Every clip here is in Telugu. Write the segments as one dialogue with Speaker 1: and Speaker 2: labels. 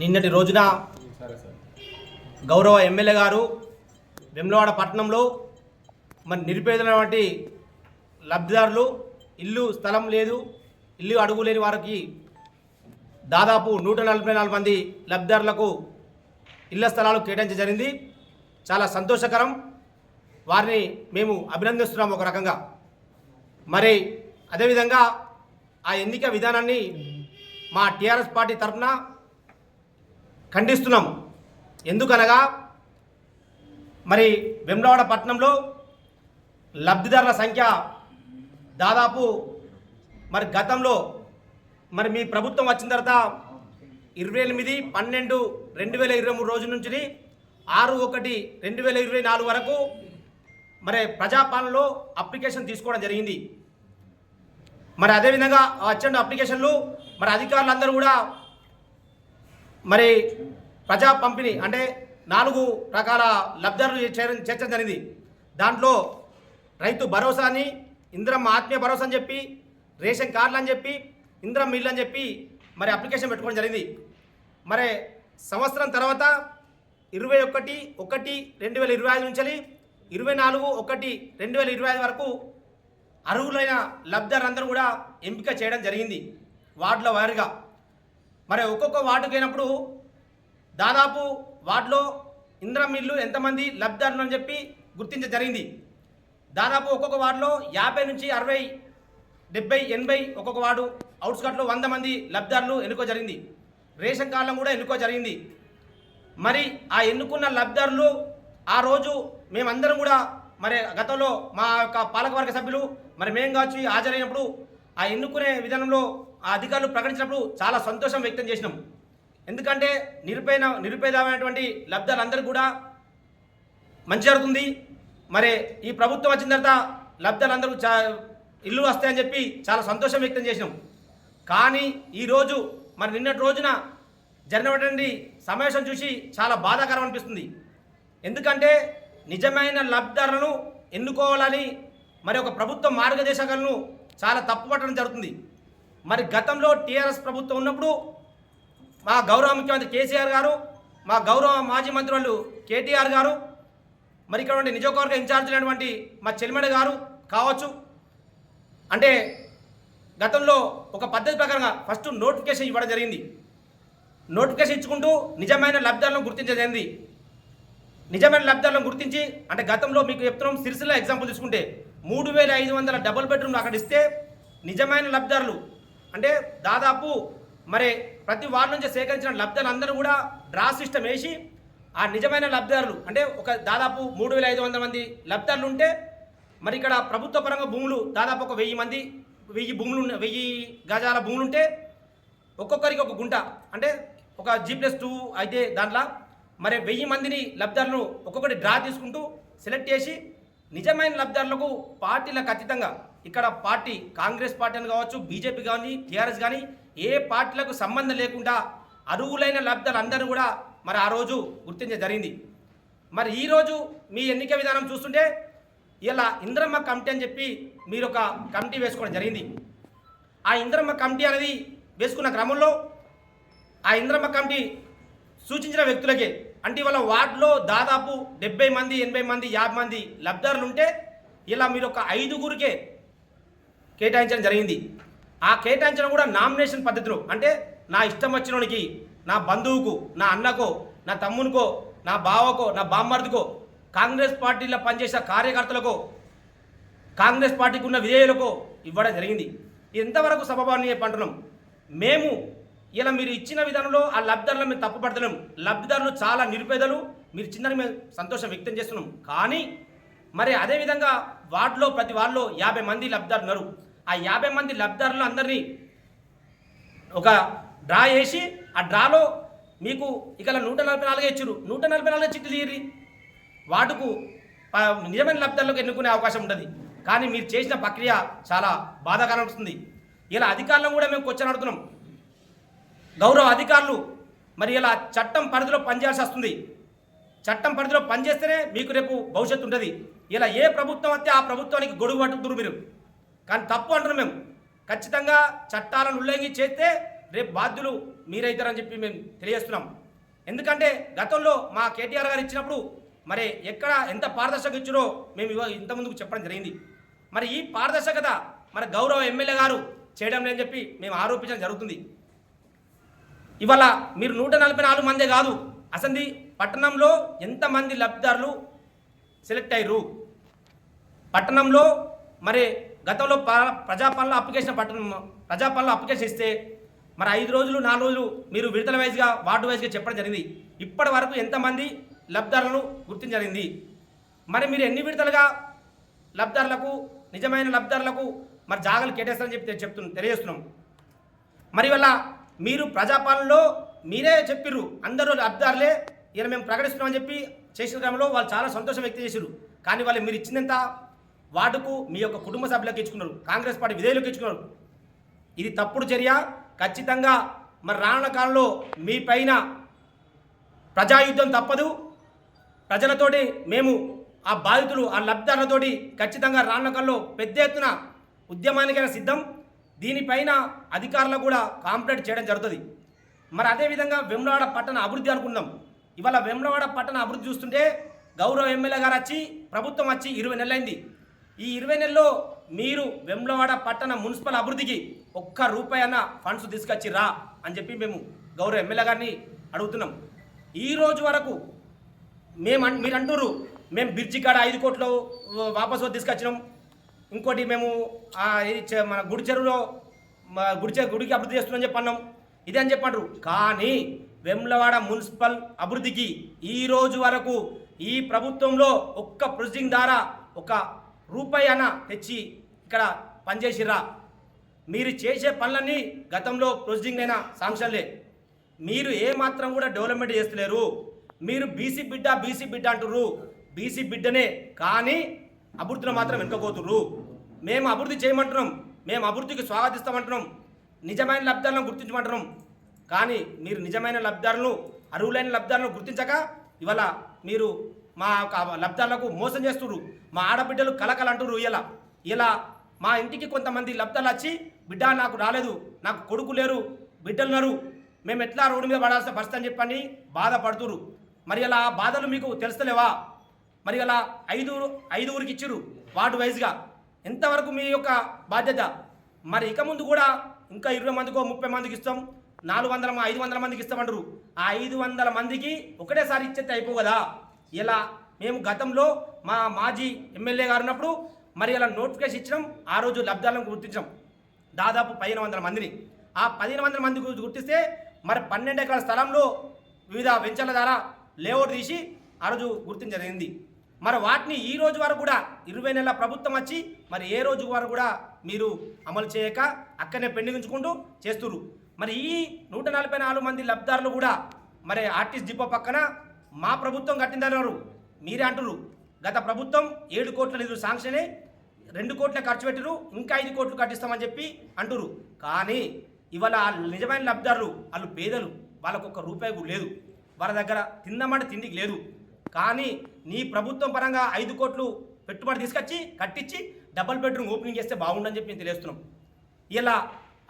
Speaker 1: నిన్నటి రోజున గౌరవ ఎమ్మెల్యే గారు వెమ్లవాడ పట్టణంలో మరి నిరుపేదలైనటువంటి లబ్ధిదారులు ఇల్లు స్థలం లేదు ఇల్లు అడుగు లేని వారికి దాదాపు నూట నలభై నాలుగు మంది లబ్ధిదారులకు ఇళ్ళ స్థలాలు కేటాయించడం జరిగింది. చాలా సంతోషకరం. వారిని మేము అభినందిస్తున్నాం ఒక రకంగా. మరి అదేవిధంగా ఆ ఎన్నిక విధానాన్ని మా టీఆర్ఎస్ పార్టీ తరఫున ఖండిస్తున్నాం. ఎందుకనగా మరి వెమ్లవాడ పట్టణంలో లబ్ధిదారుల సంఖ్య దాదాపు మరి గతంలో మరి మీ ప్రభుత్వం వచ్చిన తర్వాత ఇరవై ఎనిమిది పన్నెండు రెండు వేల ఇరవై మూడు రోజు నుంచి ఆరు ఒకటి రెండు వేల ఇరవై నాలుగు వరకు మరి ప్రజాపాలనలో అప్లికేషన్ తీసుకోవడం జరిగింది. మరి అదేవిధంగా వచ్చిన అప్లికేషన్లు మరి అధికారులందరూ కూడా మరి ప్రజా పంపిణీ అంటే నాలుగు రకాల లబ్ధాలు చేర్చడం జరిగింది. దాంట్లో రైతు భరోసా అని ఇంద్రం ఆత్మీయ భరోసా అని చెప్పి రేషన్ కార్డులు అని చెప్పి ఇంద్రం మిల్లు అని చెప్పి మరి అప్లికేషన్ పెట్టుకోవడం జరిగింది. మరి సంవత్సరం తర్వాత ఇరవై ఒకటి ఒకటి రెండు వేల ఇరవై ఐదు నుంచి ఇరవై నాలుగు ఒకటి రెండు వేల ఇరవై ఐదు వరకు అర్హులైన లబ్ధారందరూ కూడా ఎంపిక చేయడం జరిగింది. వార్డుల వారీగా. మరి ఒక్కొక్క వార్డుకి అయినప్పుడు దాదాపు వార్డులో ఇంద్రం మిల్లు ఎంతమంది లబ్ధిదారులు అని చెప్పి గుర్తించ జరిగింది. దాదాపు ఒక్కొక్క వార్డులో యాభై నుంచి అరవై డెబ్బై ఎనభై ఒక్కొక్క వార్డు అవుట్స్కట్లో వంద మంది లబ్ధిదారులు ఎన్నుకో జరిగింది. రేషన్ కార్డులను కూడా ఎన్నుకో జరిగింది. మరి ఆ ఎన్నుకున్న లబ్ధిదారులు ఆ రోజు మేమందరం కూడా మరి గతంలో మా యొక్క పాలకవర్గ సభ్యులు మరి మేము కావచ్చు హాజరైనప్పుడు ఆ ఎన్నుకునే విధానంలో ఆ అధికారులు ప్రకటించినప్పుడు చాలా సంతోషం వ్యక్తం చేసినాం. ఎందుకంటే నిరుపేద నిరుపేదమైనటువంటి లబ్ధాలందరూ కూడా మంచి జరుగుతుంది. మరి ఈ ప్రభుత్వం వచ్చిన తర్వాత లబ్ధాలందరూ చా ఇల్లు వస్తాయని చెప్పి చాలా సంతోషం వ్యక్తం చేసినాం. కానీ ఈరోజు మరి నిన్నటి రోజున జరిగినటువంటి సమావేశం చూసి చాలా బాధాకరం అనిపిస్తుంది. ఎందుకంటే నిజమైన లబ్ధాలను ఎన్నుకోవాలని మరి ఒక ప్రభుత్వ మార్గదర్శకాలను చాలా తప్పుపట్టడం జరుగుతుంది. మరి గతంలో టీఆర్ఎస్ ప్రభుత్వం ఉన్నప్పుడు మా గౌరవ ముఖ్యమంత్రి కేసీఆర్ గారు మా గౌరవ మాజీ మంత్రి వాళ్ళు కేటీఆర్ గారు మరి ఇక్కడ ఉండే నియోజకవర్గ ఇన్ఛార్జ్ అయినటువంటి మా చెలిమెడ గారు కావచ్చు. అంటే గతంలో ఒక పద్ధతి ప్రకారంగా ఫస్ట్ నోటిఫికేషన్ ఇవ్వడం జరిగింది. నోటిఫికేషన్ ఇచ్చుకుంటూ నిజమైన లబ్ధాలను గుర్తించేది నిజమైన లబ్ధాలను గుర్తించి అంటే గతంలో మీకు చెప్తున్నాం సిరిసిల్ల ఎగ్జాంపుల్ తీసుకుంటే మూడు వేల ఐదు వందల డబుల్ బెడ్రూమ్లు అక్కడ ఇస్తే నిజమైన లబ్ధారులు అంటే దాదాపు మరి ప్రతి వార్డు నుంచి సేకరించిన లబ్ధాలందరూ కూడా డ్రా సిస్టమ్ వేసి ఆ నిజమైన లబ్ధిదారులు అంటే ఒక దాదాపు మూడు వేల ఐదు వందల మంది లబ్ధిదారులు ఉంటే మరి ఇక్కడ ప్రభుత్వ పరంగా భూములు దాదాపు ఒక వెయ్యి మంది వెయ్యి భూములు వెయ్యి గజాల భూములు ఉంటే ఒక్కొక్కరికి ఒక గుంట అంటే ఒక జీ ప్లస్ టూ అయితే దాంట్లో మరి వెయ్యి మందిని లబ్ధిదారులను ఒక్కొక్కటి డ్రా తీసుకుంటూ సెలెక్ట్ చేసి నిజమైన లబ్ధారులకు పార్టీలకు అతీతంగా ఇక్కడ పార్టీ కాంగ్రెస్ పార్టీ అని కావచ్చు బీజేపీ కానీ టీఆర్ఎస్ కానీ ఏ పార్టీలకు సంబంధం లేకుండా అరువులైన లబ్ధాలు అందరూ కూడా మరి ఆ రోజు గుర్తించడం జరిగింది. మరి ఈరోజు మీ ఎన్నిక విధానం చూస్తుంటే ఇలా ఇంద్రమ్మ కమిటీ అని చెప్పి మీరు ఒక కమిటీ వేసుకోవడం జరిగింది. ఆ ఇంద్రమ్మ కమిటీ అనేది వేసుకున్న క్రమంలో ఆ ఇంద్రమ్మ కమిటీ సూచించిన వ్యక్తులకే అంటే ఇవాళ వార్డులో దాదాపు డెబ్బై మంది ఎనభై మంది యాభై మంది లబ్ధారులు ఉంటే ఇలా మీరు ఒక ఐదుగురికే కేటాయించడం జరిగింది. ఆ కేటాయించడం కూడా నామినేషన్ పద్ధతిలో. అంటే నా ఇష్టం వచ్చినోనికి నా బంధువుకు నా అన్నకో నా తమ్మునికో నా బావకో నా బామ్మర్దికో కాంగ్రెస్ పార్టీలో పనిచేసే కార్యకర్తలకో కాంగ్రెస్ పార్టీకి ఉన్న విధేయులకో ఇవ్వడం జరిగింది. ఎంతవరకు సభభావనీయ అంటున్నాం. మేము ఇలా మీరు ఇచ్చిన విధానంలో ఆ లబ్ధిదారులను మేము తప్పుపడతలేం లబ్ధిదారులు చాలా నిరుపేదలు. మీరు చిన్నని మేము సంతోషం వ్యక్తం చేస్తున్నాం. కానీ మరి అదేవిధంగా వార్డులో ప్రతి వార్డులో యాభై మంది లబ్ధిదారులు ఉన్నారు. ఆ యాభై మంది లబ్ధిదారులు అందరినీ ఒక డ్రా వేసి ఆ డ్రాలో మీకు ఇక నూట నలభై నాలుగే ఇచ్చారు. నూట నలభై నాలుగు చిట్లు తీరి వాటికు ప- నిజమైన లబ్ధాలకు ఎన్నుకునే అవకాశం ఉంటుంది. కానీ మీరు చేసిన ప్రక్రియ చాలా బాధాకరం వస్తుంది ఇలా అధికారులను కూడా మేము క్వశ్చన్ అడుగుతున్నాం. గౌరవ అధికారులు మరి ఇలా చట్టం పరిధిలో పనిచేయాల్సి వస్తుంది. చట్టం పరిధిలో పనిచేస్తేనే మీకు రేపు భవిష్యత్తు ఉంటుంది. ఇలా ఏ ప్రభుత్వం వస్తే ఆ ప్రభుత్వానికి గొడుగు పట్టుకుతురు మీరు. కానీ తప్పు అంటున్నాం మేము. ఖచ్చితంగా చట్టాలను ఉల్లంఘించి చేస్తే రేపు బాధ్యులు మీరైతారని చెప్పి మేము తెలియజేస్తున్నాం. ఎందుకంటే గతంలో మా కేటీఆర్ గారు ఇచ్చినప్పుడు మరి ఎక్కడ ఎంత పారదర్శక ఇచ్చారో మేము ఇంత ఇంతకుముందుకు చెప్పడం జరిగింది. మరి ఈ పారదర్శకత మన గౌరవ ఎమ్మెల్యే గారు చేయడం లేని చెప్పి మేము ఆరోపించడం జరుగుతుంది. ఇవాళ మీరు నూట నలభై నాలుగు మందే కాదు అసంది పట్టణంలో ఎంతమంది లబ్ధిదారులు సెలెక్ట్ అయ్యారు పట్టణంలో మరి గతంలో ప- ప్రజాపాలన అప్లికేషన్ పట్టణం ప్రజాపాలన అప్లికేషన్ ఇస్తే మరి ఐదు రోజులు నాలుగు రోజులు మీరు విడతల వైజ్గా వార్డు వైజ్గా చెప్పడం జరిగింది. ఇప్పటి వరకు ఎంతమంది లబ్ధిదారులను గుర్తించరింది మరి మీరు ఎన్ని విడతలుగా లబ్ధిదారులకు నిజమైన లబ్ధిదారులకు మరి జాగలు కేటాయిస్తారని చెప్పి చెప్తు తెలియజేస్తున్నాం. మరి వల్ల మీరు ప్రజాపాలనలో మీరే చెప్పిర్రు అందరూ అబ్దారులే ఇలా మేము ప్రకటిస్తున్నామని చెప్పి చేసిన క్రమంలో వాళ్ళు చాలా సంతోషం వ్యక్తం చేశారు కానీ వాళ్ళు మీరు ఇచ్చినంత వార్డుకు మీ యొక్క కుటుంబ సభ్యులకు ఇచ్చుకున్నారు కాంగ్రెస్ పార్టీ విధేయులకు ఇచ్చుకున్నారు. ఇది తప్పుడు చర్య. ఖచ్చితంగా మరి రానున్న కాలంలో మీ పైన ప్రజాయుద్ధం తప్పదు. ప్రజలతోటి మేము ఆ బాధితులు ఆ లబ్ధిదారులతోటి ఖచ్చితంగా రానున్న కాలంలో పెద్ద ఎత్తున ఉద్యమానికైనా సిద్ధం. దీనిపైన అధికారులకు కూడా కాంప్లైంట్ చేయడం జరుగుతుంది. మరి అదేవిధంగా వెమ్లవాడ పట్టణ అభివృద్ధి అనుకుందాం. ఇవాళ వెమ్లవాడ పట్టణ అభివృద్ధి చూస్తుంటే గౌరవ ఎమ్మెల్యే గారు వచ్చి ప్రభుత్వం వచ్చి ఇరవై నెలలైంది ఈ ఇరవై నెలల్లో మీరు వెమ్లవాడ పట్టణ మున్సిపల్ అభివృద్ధికి ఒక్క రూపాయి అన్న ఫండ్స్ తీసుకొచ్చిర్రా అని చెప్పి మేము గౌరవ ఎమ్మెల్యే గారిని అడుగుతున్నాం. ఈ రోజు వరకు మేము అన్- మీరు అంటున్నారు మేము బ్రిడ్జి కాడ ఐదు కోట్లు వాపసు తీసుకొచ్చినాం. ఇంకోటి మేము మన గుడి చెరువులో మా గుడి చెరువు గుడికి అభివృద్ధి చేస్తున్నాం చెప్పి అన్నాం. ఇదే అని చెప్పంటారు కానీ వెమ్లవాడ మున్సిపల్ అభివృద్ధికి ఈ రోజు వరకు ఈ ప్రభుత్వంలో ఒక్క ప్రొసీడింగ్ ద్వారా ఒక రూపాయి అన్న తెచ్చి ఇక్కడ పనిచేసిర్రా. మీరు చేసే పనులన్నీ గతంలో ప్రొసీడింగ్ అయిన శాంక్షన్లే మీరు ఏ మాత్రం కూడా డెవలప్మెంట్ చేస్తలేరు. మీరు బీసీ బిడ్డ బీసీ బిడ్డ అంటుర్రు. బీసీ బిడ్డనే కానీ అభివృద్ధిలో మాత్రం వెనుకపోతుర్రు మేము అభివృద్ధి చేయమంటున్నాం. మేము అభివృద్ధికి స్వాగతిస్తామంటున్నాం. నిజమైన లబ్ధాలను గుర్తించమంటున్నాం. కానీ మీరు నిజమైన లబ్ధాలను అర్హులైన లబ్ధాలను గుర్తించక ఇవాళ మీరు మా యొక్క లబ్ధాలకు మోసం చేస్తుండ్రు మా ఆడబిడ్డలు కలకలు అంటుర్రు ఇలా ఇలా మా ఇంటికి కొంతమంది లబ్ధాలు వచ్చి బిడ్డ నాకు రాలేదు. నాకు కొడుకు లేరు. బిడ్డలున్నారు మేము ఎట్లా రోడ్డు మీద పడాల్సిన పరిస్థితి అని చెప్పని బాధపడుతురు మరి అలా బాధలు మీకు తెలుస్తలేవా? మరి అలా ఐదు ఐదుగురికి ఇచ్చిర్రు. వార్డు వైజ్గా ఎంతవరకు మీ యొక్క బాధ్యత? మరి ఇక ముందు కూడా ఇంకా ఇరవై మందికో ముప్పై మందికి ఇస్తాం. నాలుగు వందల ఐదు వందల మందికి ఇస్తామంటారు ఆ ఐదు వందల మందికి ఒకటేసారి ఇచ్చేస్తే అయిపో కదా. ఇలా మేము గతంలో మా మాజీ ఎమ్మెల్యే గారు ఉన్నప్పుడు మరి ఇలా నోటిఫికేషన్ ఇచ్చినాం. ఆ రోజు లబ్ధాలను గుర్తించాం దాదాపు పదిహేను వందల మందిని. ఆ పదిహేను వందల మంది గుర్తిస్తే మరి పన్నెండు ఎకరాల స్థలంలో వివిధ వెంచర్ల ద్వారా లేఅవుట్ తీసి ఆ రోజు గుర్తించడం జరిగింది. మరి వాటిని ఈ రోజు వరకు కూడా ఇరవై నెలల ప్రభుత్వం వచ్చి మరి ఏ రోజు వరకు కూడా మీరు అమలు చేయక అక్కడనే పెండింగ్ చేస్తురు మరి ఈ నూట నలభై నాలుగు మంది లబ్ధారులు కూడా మరి ఆర్టిస్ట్ డిపో పక్కన మా ప్రభుత్వం కట్టిందన్నారు. మీరే అంటున్నారు గత ప్రభుత్వం ఏడు కోట్ల నిధులు శాంక్షన్ రెండు కోట్ల ఖర్చు పెట్టరు ఇంకా ఐదు కోట్లు కట్టిస్తామని చెప్పి అంటురు కానీ ఇవాళ నిజమైన లబ్ధారులు వాళ్ళు పేదలు వాళ్ళకు ఒక్క రూపాయి లేదు. వాళ్ళ దగ్గర తిందామంటే తిండికి లేదు. కానీ నీ ప్రభుత్వం పరంగా ఐదు కోట్లు పెట్టుబడి తీసుకొచ్చి కట్టించి డబల్ బెడ్రూమ్ ఓపెనింగ్ చేస్తే బాగుండని చెప్పి మేము తెలియస్తున్నాం ఇలా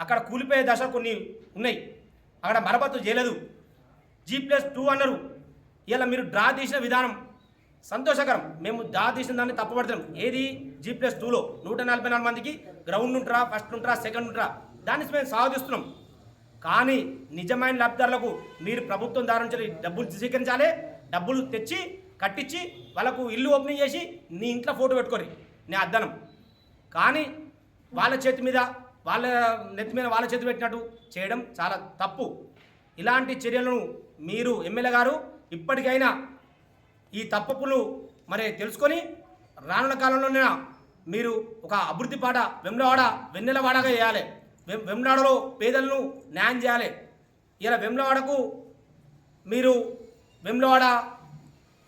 Speaker 1: అక్కడ కూలిపోయే దశ కొన్ని ఉన్నాయి. అక్కడ మరమ్మతు చేయలేదు. జీ ప్లస్ టూ అన్నారు. ఇలా మీరు డ్రా తీసిన విధానం సంతోషకరం. మేము డ్రా తీసిన దాన్ని తప్పబడుతున్నాం ఏది? జీ ప్లస్ టూలో నూట నలభై నాలుగు మందికి గ్రౌండ్ ఉంటారా ఫస్ట్ ఉంటారా సెకండ్ ఉంటారా? దాన్ని మేము సాధిస్తున్నాం. కానీ నిజమైన లబ్ధిదారులకు మీరు ప్రభుత్వం దారి నుంచి డబ్బులు స్వీకరించాలి. డబ్బులు తెచ్చి కట్టించి వాళ్ళకు ఇల్లు ఓపెనింగ్ చేసి నీ ఇంట్లో ఫోటో పెట్టుకోరు. నీ అద్దనం. కానీ వాళ్ళ చేతి మీద వాళ్ళ నెత్తి మీద వాళ్ళ చేతి పెట్టినట్టు చేయడం చాలా తప్పు. ఇలాంటి చర్యలను మీరు ఎమ్మెల్యే గారు ఇప్పటికైనా ఈ తప్పులు మరి తెలుసుకొని రానున్న కాలంలోనే మీరు ఒక అభివృద్ధి పాట వెమ్లవాడ వెన్నెలవాడగా చేయాలి. వెం వెమ్లవాడలో పేదలను న్యాయం చేయాలి. ఇలా వెమ్లవాడకు మీరు వెమ్లవాడ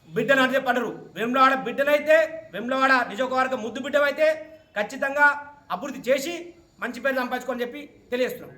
Speaker 1: బిడ్డను అని చెప్పంటారు. వెమ్లవాడ బిడ్డనైతే వెమ్లవాడ నిజోకవర్గ ముద్దు బిడ్డవైతే ఖచ్చితంగా అభివృద్ధి చేసి మంచి పేరు సంపాదించుకొని చెప్పి తెలియజేస్తున్నాం.